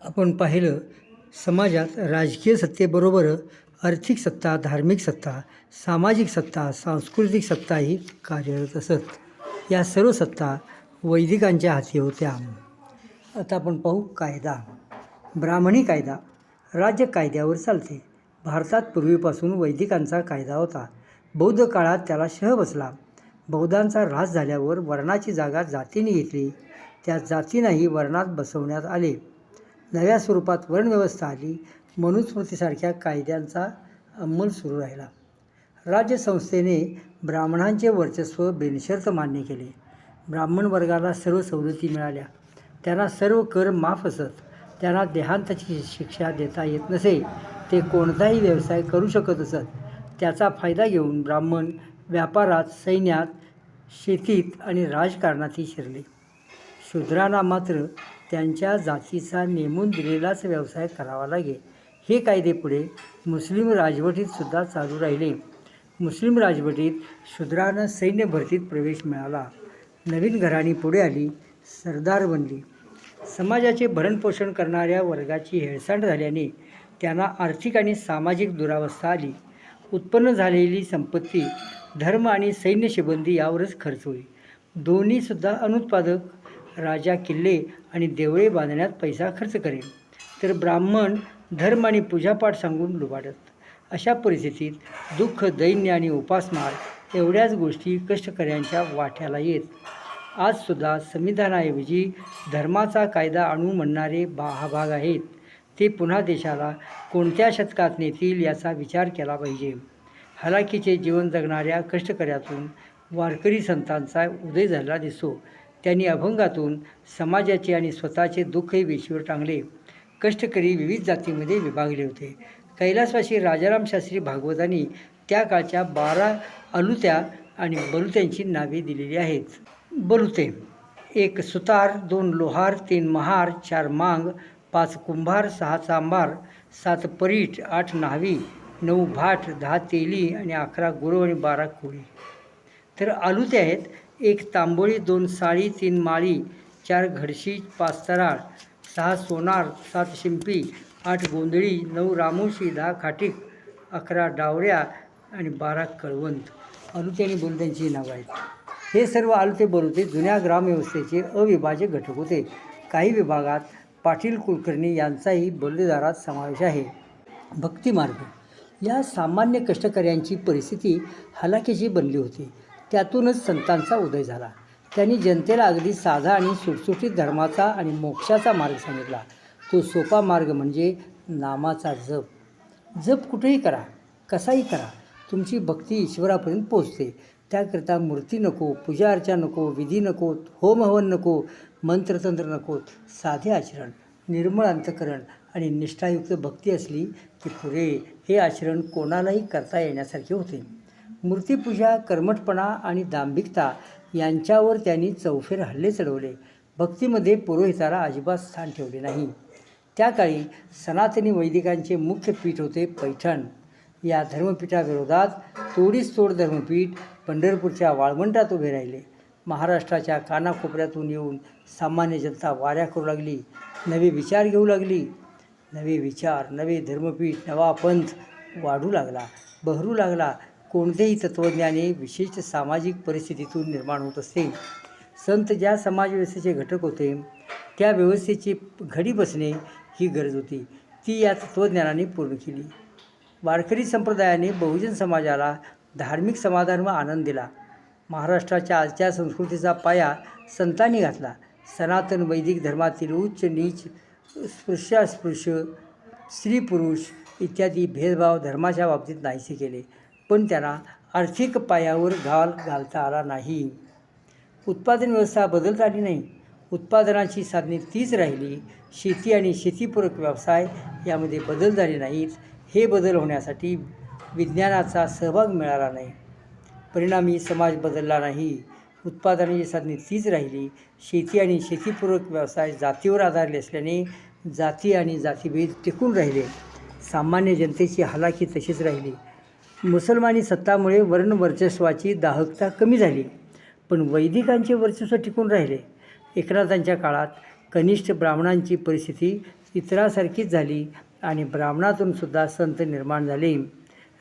आपण पाहिलं समाजात राजकीय सत्तेबरोबर आर्थिक सत्ता धार्मिक सत्ता सामाजिक सत्ता सांस्कृतिक सत्ताही कार्यरत असत. या सर्व सत्ता वैदिकांच्या हाती होत्या. आता आपण पाहू कायदा. ब्राह्मणी कायदा. राज्य कायद्यावर चालते. भारतात पूर्वीपासून वैदिकांचा कायदा होता. बौद्ध काळात त्याला शह बसला. बौद्धांचा ऱ्हास झाल्यावर वर्णाची जागा जातीने घेतली. त्या जातींनाही वर्णात बसवण्यात आले. नव्या स्वरूपात वर्णव्यवस्था आली मनुस्मृतीसारख्या कायद्यांचा अंमल सुरू राहिला. राज्यसंस्थेने ब्राह्मणांचे वर्चस्व बिनशर्त मान्य केले. ब्राह्मण वर्गाला सर्व सवलती मिळाल्या. त्यांना सर्व कर माफ असत. त्यांना देहांताची शिक्षा देता येत नसे. ते कोणताही व्यवसाय करू शकत असत. त्याचा फायदा घेऊन ब्राह्मण व्यापारात सैन्यात शेतीत आणि राजकारणातही शिरले. शूद्रांना मात्र त्यांच्या जातीचा नेमून दिलेलाच व्यवसाय करावा लागे हे कायदे पुढे मुस्लिम राजवटीतसुद्धा चालू राहिले. मुस्लिम राजवटीत शूद्रांना सैन्य भरतीत प्रवेश मिळाला. नवीन घराणी पुढे आली सरदार बनली. समाजाचे भरणपोषण करणाऱ्या वर्गाची हेळसांड झाल्याने त्यांना आर्थिक आणि सामाजिक दुरावस्था आली. उत्पन्न झालेली संपत्ती धर्म आणि सैन्य शिबंदी यावरच खर्च होईल. दोन्हीसुद्धा अनुत्पादक राजा किल्ले आणि देवळे बांधण्यात पैसा खर्च करेल. तर ब्राह्मण धर्म आणि पूजापाठ सांगून लुबाडत. अशा परिस्थितीत दुःख दैन्य आणि उपासमार एवढ्याच गोष्टी कष्टकऱ्यांच्या वाट्याला येत. आजसुद्धा संविधानाऐवजी धर्माचा कायदा आणू म्हणणारे बा हा भाग आहेत. ते पुन्हा देशाला कोणत्या शतकात नेतील याचा विचार केला पाहिजे. हलाखीचे जीवन जगणाऱ्या कष्टकऱ्यातून वारकरी संतांचा उदय झालेला दिसतो. त्यांनी अभंगातून समाजाचे आणि स्वतःचे दुःखही वेशीवर टांगले. कष्टकरी विविध जातीमध्ये विभागले होते. कैलासवासी राजाराम शास्त्री भागवतांनी त्या काळच्या बारा अलुत्या आणि बलुत्यांची नावे दिलेली आहेत. बलुते एक सुतार दोन लोहार तीन महार चार मांग पाच कुंभार सहा चांभार सात परीट आठ न्हावी नऊ भाट दहा तेली आणि अकरा गुरव आणि बारा कोळी. तर आलुते आहेत एक तांबोळी दोन साळी तीन माळी चार घडशी पाच तराळ सहा सोनार सात शिंपी आठ गोंधळी नऊ रामोशी दहा खाटीक अकरा डावऱ्या आणि बारा कळवंत आलुते आणि बोलत्यांची नावं आहेत. हे सर्व आलुते बोलते जुन्या ग्रामव्यवस्थेचे अविभाज्य घटक होते. काही विभागात पाटील कुलकर्णी यांचाही बलुतेदारात समावेश आहे. भक्तिमार्ग. या सामान्य कष्टकऱ्यांची परिस्थिती हलाखीची बनली होती. त्यातूनच संतांचा उदय झाला. त्यांनी जनतेला अगदी साधा आणि सुटसुटीत धर्माचा आणि मोक्षाचा मार्ग सांगितला. तो सोपा मार्ग म्हणजे नामाचा जप. जप कुठेही करा कसाही करा. तुमची भक्ती ईश्वरापर्यंत पोचते त्याकरिता मूर्ती नको पूजा अर्चा नको विधी नकोत होम हवन नको मंत्रतंत्र नकोत साधे आचरण निर्मळ अंतकरण आणि निष्ठायुक्त भक्ती असली की पुरे हे आचरण कोणालाही करता येण्यासारखे होते. मूर्तीपूजा कर्मठपणा आणि दांभिकता यांच्यावर त्यांनी चौफेर हल्ले चढवले. भक्तीमध्ये पुरोहिताला अजिबात स्थान ठेवले नाही. त्या काळी सनातनी वैदिकांचे मुख्य पीठ होते पैठण. या धर्मपीठाविरोधात तोडीस तोड धर्मपीठ पंढरपूरच्या वाळवंटात उभे राहिले. महाराष्ट्राच्या कानाकोपऱ्यातून येऊन सामान्य जनता वाऱ्या करू लागली. नवे विचार घेऊ लागली. नवे विचार नवे धर्मपीठ नवा पंथ वाढू लागला बहरू लागला. कोणतेही तत्त्वज्ञाने विशिष्ट सामाजिक परिस्थितीतून निर्माण होत असते. संत ज्या समाजव्यवस्थेचे घटक होते त्या व्यवस्थेची घडी बसणे ही गरज होती. ती या तत्त्वज्ञानाने पूर्ण केली. वारकरी संप्रदायाने बहुजन समाजाला धार्मिक समाधान व आनंद दिला. महाराष्ट्राच्या आजच्या संस्कृतीचा पाया संतांनी घातला. सनातन वैदिक धर्मातील उच्च नीच स्पृश्यास्पृश्य स्त्री पुरुष इत्यादी भेदभाव धर्माच्या बाबतीत नाहीसे केले. पण त्यांना आर्थिक पायावर घाल घालता आला नाही. उत्पादन व्यवस्था बदलता आली नाही. उत्पादनाची साधने तीच राहिली. शेती आणि शेतीपूरक व्यवसाय यामध्ये बदल झाले नाहीत. हे बदल होण्यासाठी विज्ञानाचा सहभाग मिळाला नाही. परिणामी समाज बदलला नाही. उत्पादनाची साधने तीच राहिली. शेती आणि शेतीपूरक व्यवसाय जातीवर आधारले असल्याने जाती आणि जातीभेद टिकून राहिले. सामान्य जनतेची हालाकी तशीच राहिली. मुसलमानी सत्तामुळे वर्ण वर्चस्वाची दाहकता कमी झाली. पण वैदिकांचे वर्चस्व टिकून राहिले. एकनाथांच्या काळात कनिष्ठ ब्राह्मणांची परिस्थिती इतरासारखीच झाली आणि ब्राह्मणातून सुद्धा संत निर्माण झाले.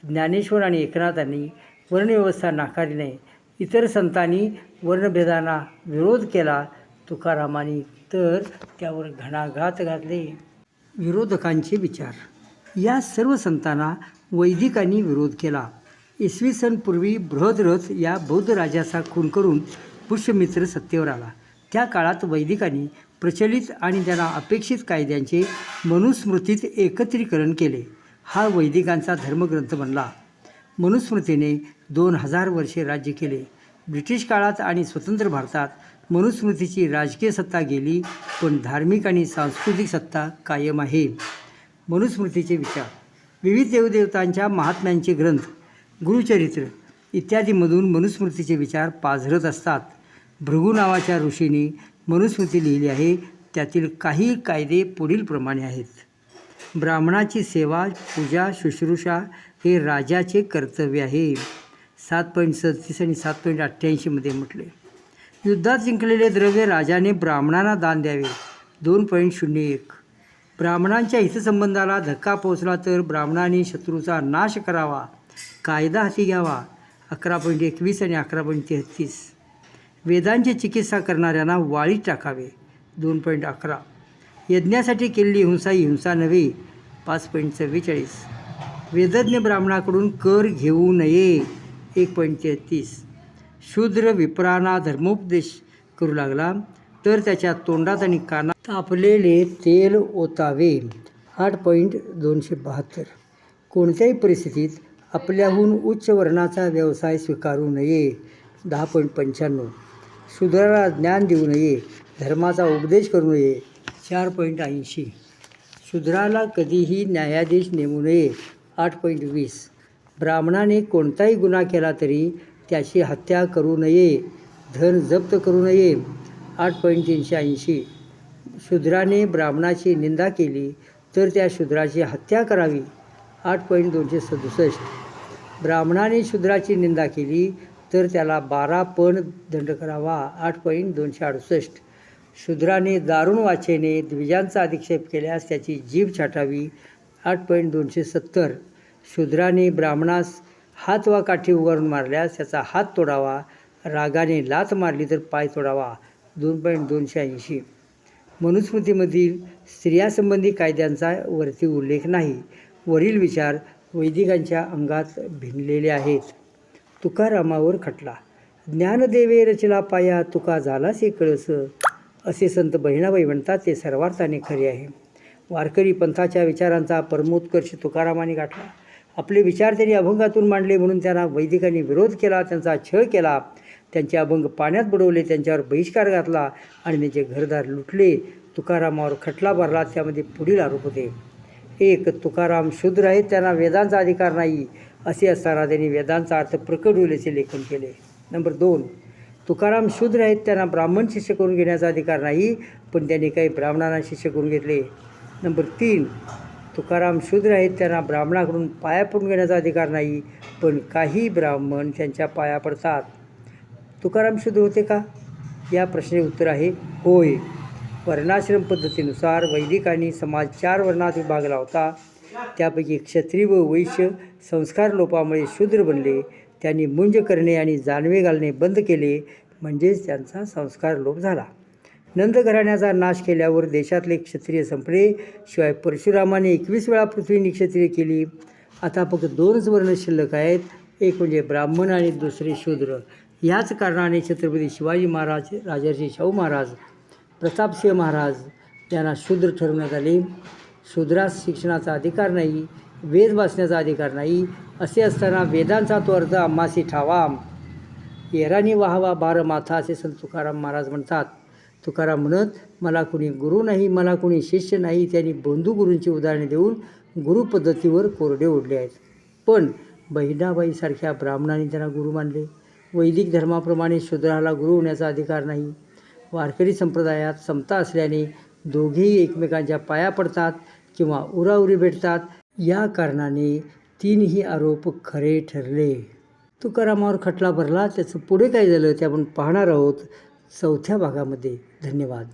ज्ञानेश्वर आणि एकनाथांनी वर्णव्यवस्था नाकारली नाही इतर संतांनी वर्णभेदांना विरोध केला तुकारामांनी तर त्यावर घणाघात घातले. विरोधकांचे विचार या सर्व संतांना वैदिकांनी विरोध केला. इसवी सन पूर्वी बृहद्रथ या बौद्ध राजाचा खून करून पुष्यमित्र सत्तेवर आला. त्या काळात वैदिकांनी प्रचलित आणि त्यांना अपेक्षित कायद्यांचे मनुस्मृतीत एकत्रीकरण केले. हा वैदिकांचा धर्मग्रंथ बनला. मनुस्मृतीने दोन हजार वर्षे राज्य केले. ब्रिटिश काळात आणि स्वतंत्र भारतात मनुस्मृतीची राजकीय सत्ता गेली पण धार्मिक आणि सांस्कृतिक सत्ता कायम आहे. मनुस्मृतीचे विचार. विविध देवदेवतांच्या महात्म्यांचे ग्रंथ गुरुचरित्र इत्यादीमधून मनुस्मृतीचे विचार पाझरत असतात. भृगू नावाच्या ऋषीने मनुस्मृती लिहिली आहे. त्यातील काही कायदे पुढीलप्रमाणे आहेत. ब्राह्मणाची सेवा पूजा शुश्रूषा हे राजाचे कर्तव्य आहे. सात पॉईंट सदतीस आणि सात पॉईंट अठ्ठ्याऐंशीमध्ये म्हटले. युद्धात जिंकलेले द्रव्य राजाने ब्राह्मणांना दान द्यावे. दोन पॉईंट शून्य एक. ब्राह्मणांच्या हितसंबंधाला धक्का पोहोचला तर ब्राह्मणांनी शत्रूचा नाश करावा. कायदा हाती घ्यावा. अकरा पॉईंट एकवीस आणि अकरा पॉईंट तेहतीस. वेदांची चिकित्सा करणाऱ्यांना वाळीत टाकावे. दोन पॉईंट अकरा. यज्ञासाठी केलेली हिंसा ही हिंसा नव्हे पाच पॉईंट चव्वेचाळीस. वेदज्ञ ब्राह्मणाकडून कर घेऊ नये एक पॉईंट तेहतीस. शूद्र विप्रांना धर्मोपदेश करू लागला. तर त्याच्या तोंडात आणि कानात तापलेले तेल ओतावे. आठ पॉईंट दोनशे बहात्तर. कोणत्याही परिस्थितीत आपल्याहून उच्च वर्णाचा व्यवसाय स्वीकारू नये. दहा पॉईंट पंच्याण्णव. सुधाराला ज्ञान देऊ नये. धर्माचा उपदेश करू नये. चार पॉईंट ऐंशी. शूद्राला कधीही न्यायाधीश नेमू नये. आठ पॉईंट वीस. ब्राह्मणाने कोणताही गुन्हा केला तरी त्याची हत्या करू नये. धन जप्त करू नये. आठ पॉईंट तीनशे ऐंशी. शूद्राने ब्राह्मणाची निंदा केली तर त्या शूद्राची हत्या करावी. आठ पॉईंट दोनशे सदुसष्ट. ब्राह्मणाने शूद्राची निंदा केली तर त्याला बारा पण दंड करावा. आठ पॉईंट दोनशे अडुसष्ट. शूद्राने दारुण वाचेने द्विजांचा अधिक्षेप केल्यास त्याची जीभ छाटावी. आठ पॉईंट दोनशे सत्तर. शूद्राने ब्राह्मणास हात वा काठी उगारून मारल्यास त्याचा हात तोडावा. रागाने लात मारली तर पाय तोडावा. दोन पॉईंट दोनशे ऐंशी. मनुस्मृतीमधील स्त्रियासंबंधी कायद्यांचा वरती उल्लेख नाही. वरील विचार वैदिकांच्या अंगात भिनलेले आहेत. तुकारामावर खटला. ज्ञानदेवे रचला पाया तुका झालासे कळस असे संत बहिणाबाई म्हणतात ते सर्वार्थाने खरे आहे. वारकरी पंथाच्या विचारांचा परमोत्कर्ष तुकारामाने गाठला. आपले विचार त्यांनी अभंगातून मांडले म्हणून त्यांना वैदिकांनी विरोध केला त्यांचा छळ केला. त्यांचे अभंग पाण्यात बुडवले त्यांच्यावर बहिष्कार घातला आणि त्यांचे घरदार लुटले. तुकारामावर खटला भरला त्यामध्ये पुढील आरोप होते. एक तुकाराम शूद्र आहेत त्यांना वेदांचा अधिकार नाही असे असताना त्यांनी वेदांचा अर्थ प्रकट होण्याचे लेखन केले. नंबर दोन तुकाराम शूद्र आहेत त्यांना ब्राह्मण शिष्य करून घेण्याचा अधिकार नाही पण त्यांनी काही ब्राह्मणांना शिष्य करून घेतले. नंबर तीन तुकाराम शूद्र आहेत त्यांना ब्राह्मणाकडून पाया पडून घेण्याचा अधिकार नाही पण काही ब्राह्मण त्यांच्या पाया पडतात. तुकाराम शुद्ध होते का? या प्रश्नाचे उत्तर आहे होय. वर्णाश्रम पद्धतीनुसार वैदिकांनी समाज चार वर्णात विभागला होता. त्यापैकी क्षत्रिय व वैश्य संस्कार लोपामुळे शूद्र बनले. त्यांनी मुंज करणे आणि जानवे घालणे बंद केले म्हणजेच त्यांचा संस्कार लोप झाला. नंद घराण्याचा नाश केल्यावर देशातले क्षत्रिय संपले. शिवाय परशुरामाने एकवीस वेळा पृथ्वी निक्षत्रिय केली. आता फक्त दोनच वर्ण शिल्लक आहेत. एक म्हणजे ब्राह्मण आणि दुसरे शूद्र. याच कारणाने छत्रपती शिवाजी महाराज राजर्षी शाहू महाराज प्रतापसिंह महाराज यांना शूद्र ठरवण्यात आले. शूद्रास शिक्षणाचा अधिकार नाही वेद वाचण्याचा अधिकार नाही असे असताना वेदांचा तो अर्थ आम्हासी ठावा. येरानी वाहावा बार माथा असे संत तुकाराम महाराज म्हणतात. तुकाराम म्हणत मला कुणी गुरु नाही मला कुणी शिष्य नाही. त्यांनी बंधू गुरूंची उदाहरणे देऊन गुरुपद्धतीवर कोरडे ओढले आहेत. पण बहिणाबाईसारख्या ब्राह्मणांनी त्यांना गुरु मानले. वैदिक धर्माप्रमाणे शूद्राला गुरु होण्याचा अधिकार नाही. वारकरी संप्रदायात समता असल्याने दोघेही एकमेकांच्या पाया पडतात किंवा उराउरी भेटतात. या कारणाने तीनही आरोप खरे ठरले. तुकारामावर खटला भरला त्याचं पुढे काय झालं ते आपण पाहणार आहोत चौथ्या भागामध्ये. धन्यवाद.